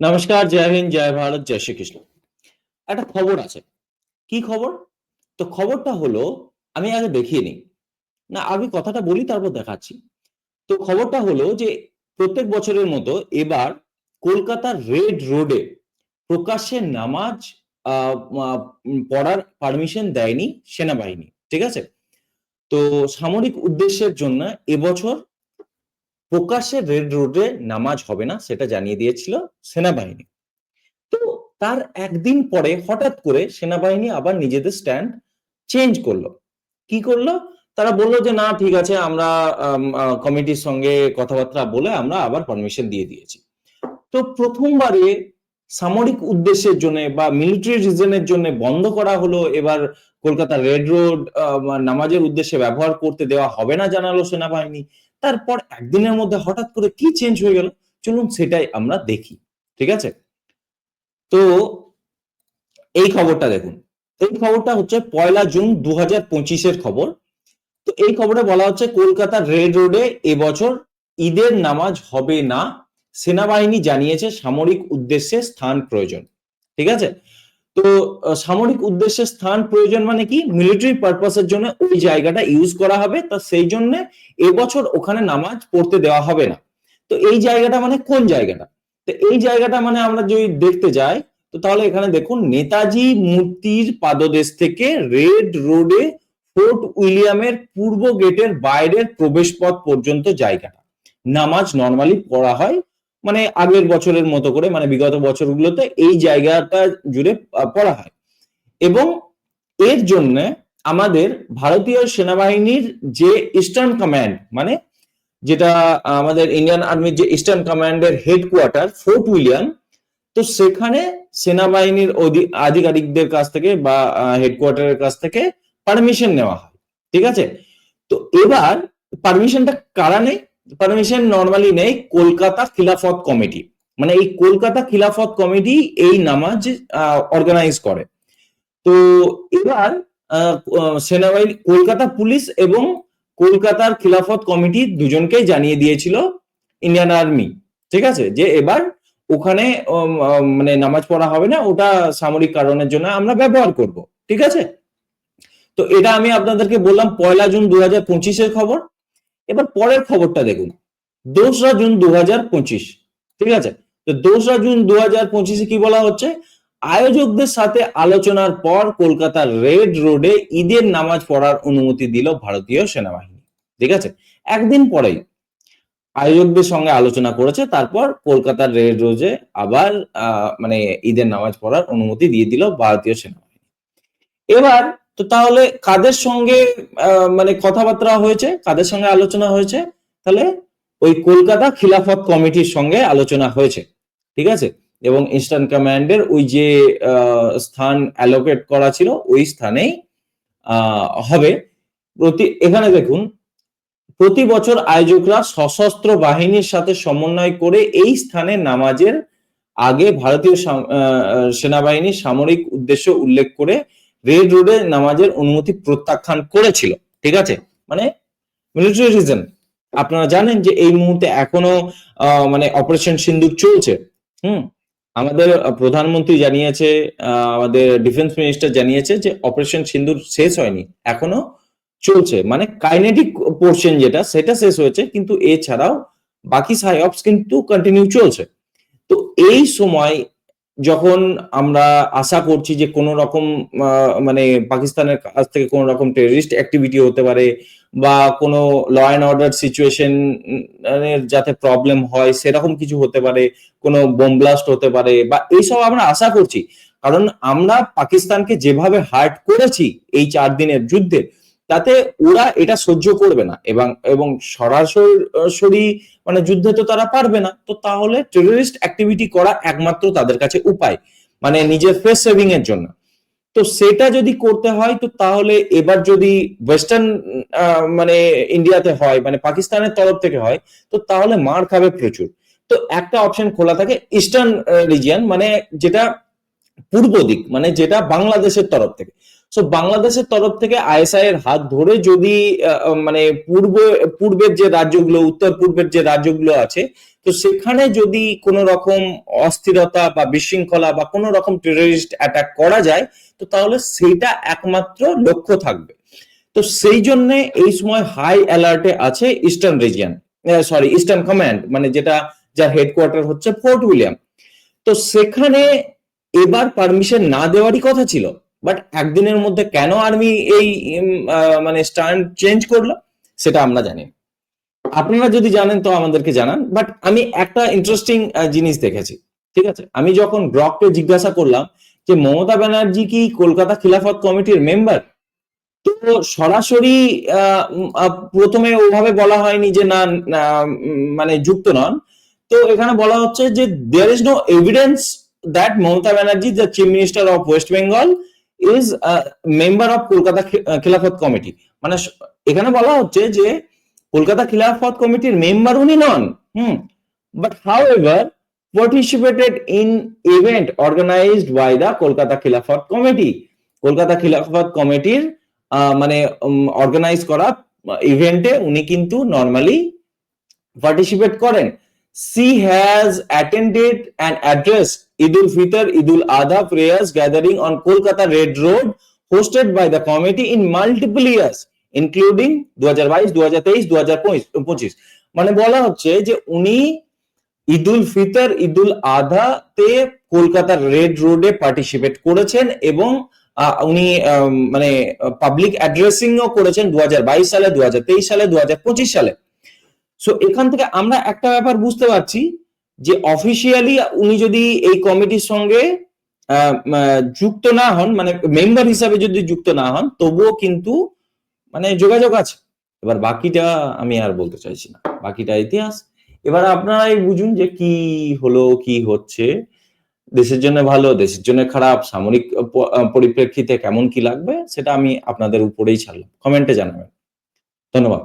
নমস্কার, জয় হিন্দ, জয় ভারত, জয় শ্রীকৃষ্ণ। একটা খবর আছে। কি খবর? তো খবরটা হলো, আমি আগে দেখিয়ে নিই। না, আগে কথাটা বলি, তারপর দেখাচ্ছি। তো খবরটা হলো যে, প্রত্যেক বছরের মতো এবার কলকাতার রেড রোডে প্রকাশ্যে নামাজ পড়ার পারমিশন দেয়নি সেনাবাহিনী, ঠিক আছে? তো সামরিক উদ্দেশ্যের জন্য এবছর প্রকাশ্যে রেড রোডে নামাজ হবে না, সেটা জানিয়ে দিয়েছিল সেনাবাহিনী। তো তার একদিন পরে হঠাৎ করে সেনাবাহিনী আবার নিজেদের স্ট্যান্ড চেঞ্জ করল। কি করল? তারা বলল যে, না, ঠিক আছে, আমরা কমিটির সঙ্গে কথাবার্তা বলে আমরা আবার পারমিশন দিয়ে দিয়েছি। তো প্রথমবারে সামরিক উদ্দেশ্যের জন্য বা মিলিটারি রিজনের জন্য বন্ধ করা হলো। এবার কলকাতা রেড রোড নামাজের উদ্দেশ্যে ব্যবহার করতে দেওয়া হবে না জানালো সেনাবাহিনী। তারপর একদিনের মধ্যে হঠাৎ করে কি চেঞ্জ হয়ে গেল? চলুন সেটাই আমরা দেখি, ঠিক আছে? তো এই খবরটা দেখুন, এই খবরটা হচ্ছে পয়লা জুন দু হাজার পঁচিশের খবর। তো এই খবরে বলা হচ্ছে কলকাতার রেড রোডে এবছর ঈদের নামাজ হবে না, সেনাবাহিনী জানিয়েছে সামরিক উদ্দেশ্যে স্থান প্রয়োজন, ঠিক আছে? তো সামরিক উদ্দেশ্যে স্থান প্রয়োজন মানে কি? মিলিটারি পারপাসের জন্য ওই জায়গাটা ইউজ করা হবে, তা সেই জন্য এবছর ওখানে নামাজ পড়তে দেওয়া হবে না। তো এই জায়গাটা মানে কোন জায়গাটা? তো এই জায়গাটা মানে আমরা যদি দেখতে যাই, তো তাহলে এখানে দেখুন, নেতাজি মূর্তির পাদদেশ থেকে রেড রোডে ফোর্ট উইলিয়ামের পূর্ব গেটের বাইরের প্রবেশ পথ পর্যন্ত জায়গাটা। নামাজ নর্মালি পড়া হয় মানে আগের বছরের মতো করে মানে বিগত বছরগুলোতে এই জায়গাটা জুড়ে পড়া হয়। এবং এর জন্য আমাদের ভারতীয় সেনাবাহিনীর যে ইস্টার্ন কমান্ড মানে যেটা আমাদের ইন্ডিয়ান আর্মির যে ইস্টার্ন কমান্ডের হেডকোয়ার্টার ফোর্ট উইলিয়াম তো সেখানে সেনাবাহিনীর আধিকারিকদের কাছ থেকে বা হেডকোয়ার্টারের কাছ থেকে পারমিশন নেওয়া হয়। ঠিক আছে? তো এবার পারমিশনটা কারা নেই পারমিশন নর্মালি নেই কলকাতা খিলাফত কমিটি। মানে এই কলকাতা খিলাফত কমিটি এই নামাজ অর্গানাইজ করে। তো এবার সেনাবাহিনী, কলকাতা পুলিশ এবং কলকাতার খিলাফত কমিটি দুজনকেই জানিয়ে দিয়েছিল ইন্ডিয়ান আর্মি ঠিক আছে? যে এবার ওখানে মানে নামাজ পড়া হবে না, ওটা সামরিক কারণের জন্য আমরা ব্যবহার করব। ঠিক আছে? তো এটা আমি আপনাদেরকে বললাম পয়লা জুন দু হাজার পঁচিশের খবর। এবার পরের খবরটা দেখুন। দোসরা জুন দু হাজার পঁচিশ, ঠিক আছে? তো দোসরা জুন দু হাজার পঁচিশে কি বলা হচ্ছে? আয়োজকদের সাথে আলোচনার পর কলকাতার রেড রোডে ঈদের নামাজ পড়ার অনুমতি দিল ভারতীয় সেনাবাহিনী, ঠিক আছে? একদিন পরেই আয়োজকদের সঙ্গে আলোচনা করেছে, তারপর কলকাতার রেড রোডে আবার মানে ঈদের নামাজ পড়ার অনুমতি দিয়ে দিল ভারতীয় সেনাবাহিনী। এবার তো তাহলে কাদের সঙ্গে মানে কথাবার্তা হয়েছে, কাদের সঙ্গে আলোচনা হয়েছে? তাহলে ওই কলকাতা খিলাফত কমিটির সঙ্গে আলোচনা হয়েছে, ঠিক আছে? এবং ইস্টার্ন কমান্ডের ওই যে স্থান অ্যালোকেট করা ছিল, ওই স্থানেই হবে। প্রতি, এখানে দেখুন, প্রতি বছর আয়োজকরা সশস্ত্র বাহিনীর সাথে সমন্বয় করে এই স্থানে নামাজের আগে ভারতীয় সেনাবাহিনীর সামরিক উদ্দেশ্য উল্লেখ করে রেড রোডে নামাজের অনুমতি প্রত্যাখ্যান করেছিল, ঠিক আছে? মানে মিলিটারি রিজন আপনারা জানেন যে এই মুহূর্তে এখনও মানে অপারেশন সিন্দুর চলছে। হুম? আমাদের প্রধানমন্ত্রী জানিয়েছে আমাদের ডিফেন্স মিনিস্টার জানিয়েছে যে অপারেশন সিন্দুর শেষ হয়নি, এখনও চলছে। মানে কাইনেটিক পোর্শন যেটা, সেটা শেষ হয়েছে, কিন্তু এছাড়াও বাকি সাই সাইঅপস কিন্তু কন্টিনিউ চলছে। তো এই সময় যখন আমরা আশা করছি যে কোনো রকম মানে পাকিস্তানের কাছ থেকে কোনো রকম টেররিস্ট অ্যাক্টিভিটি হতে পারে বা কোনো ল অ্যান্ড অর্ডার সিচুয়েশন যাতে প্রবলেম হয়, সেরকম কিছু হতে পারে, কোনো বোম ব্লাস্ট হতে পারে বা এইসব আমরা আশা করছি। কারণ আমরা পাকিস্তানকে যেভাবে হার্ট করেছি এই চার দিনের যুদ্ধে তাতে ওরা এটা সহ্য করবে না এবং এবং সরাসরি মানে যুদ্ধে তো তারা পারবে না। তো তাহলে টেররিস্ট অ্যাক্টিভিটি করা একমাত্র তাদের কাছে উপায় মানে নিজের ফেস সেভিং এর জন্য। তো সেটা যদি করতে হয়, তো তাহলে এবার যদি ওয়েস্টার্ন মানে ইন্ডিয়াতে হয় মানে পাকিস্তানের তরফ থেকে হয়, তো তাহলে মার খাবে প্রচুর। তো একটা অপশন খোলা থাকে ইস্টার্ন রিজিয়ন মানে যেটা পূর্ব দিক মানে যেটা বাংলাদেশের তরফ থেকে। সো বাংলাদেশের তরফ থেকে আইএসআই এর হাত ধরে যদি মানে পূর্ব, পূর্বের যে রাজ্যগুলো, উত্তর পূর্বের যে রাজ্যগুলো আছে, তো সেখানে যদি কোনো রকম অস্থিরতা বা বিশৃঙ্খলা বা কোনো রকম টেররিস্ট অ্যাটাক করা যায়, তো তাহলে সেইটা একমাত্র লক্ষ্য থাকবে। তো সেই জন্য এই সময় হাই অ্যালার্টে আছে eastern region sorry eastern command মানে যেটা যার হেডকোয়ার্টার হচ্ছে ফোর্ট উইলিয়াম তো সেখানে এবার পারমিশন না দেওয়ারই কথা ছিল। বাট একদিনের মধ্যে কেন আর্মি এই মানে স্ট্যান্ড চেঞ্জ করল সেটা আমরা জানি আপনারা যদি জানেন তো আমাদেরকে জানান। বাট আমি একটা ইন্টারেস্টিং জিনিস দেখেছি ঠিক আছে? আমি যখন ব্রককে জিজ্ঞাসা করলাম যে মমতা ব্যানার্জি কি কলকাতা খিলাফত কমিটির মেম্বার তো সরাসরি প্রথমে ওভাবে বলা হয়নি যে না, মানে যুক্ত নন। তো এখানে বলা হচ্ছে যে there is no evidence that Mamata Banerjee the chief minister of West Bengal is member of Kolkata Khilafat committee মানে এখানে বলা হচ্ছে যে কলকাতা খিলাফত কমিটির মেম্বার উনি নন। হুম। But however participated in event organized by the Kolkata Khilafat committee Kolkata খিলাফত কমিটির মানে অর্গানাইজ করা ইভেন্টে উনি কিন্তু নর্মালি পার্টিসিপেট করেন। She has attended and address Eidul Fitr Eidul Adha prayers gathering on Kolkata red road hosted by the committee in multiple years, including দু হাজার বাইশ দু হাজার তেইশ দু হাজার পঁচিশ মানে বলা হচ্ছে যে উনি ঈদুল কলকাতার রেড রোডে পার্টিসিপেট করেছেন এবং উনি মানে পাবলিক অ্যাড্রেসিং ও করেছেন দু হাজার বাইশ সালে, দুহাজার তেইশ সালে, দুহাজার পঁচিশ সালে। সো এখান থেকে আমরা একটা ব্যাপার বুঝতে পারছি যে অফিসিয়ালি উনি যদি এই কমিটির সঙ্গে যুক্ত না হন মানে মেম্বার হিসাবে যদি যুক্ত না হন, তবুও কিন্তু মানে যোগাযোগ আছে। এবার বাকিটা আমি আর বলতে চাইছি না। বাকিটা ইতিহাস। এবার আপনারাই বুঝুন যে কি হলো, কি হচ্ছে। দেশের জন্য ভালো, দেশের জন্য খারাপ, সামরিক পরিপ্রেক্ষিতে কেমন কি লাগবে, সেটা আমি আপনাদের উপরেই ছাড়লাম। কমেন্টে জানাবেন। ধন্যবাদ।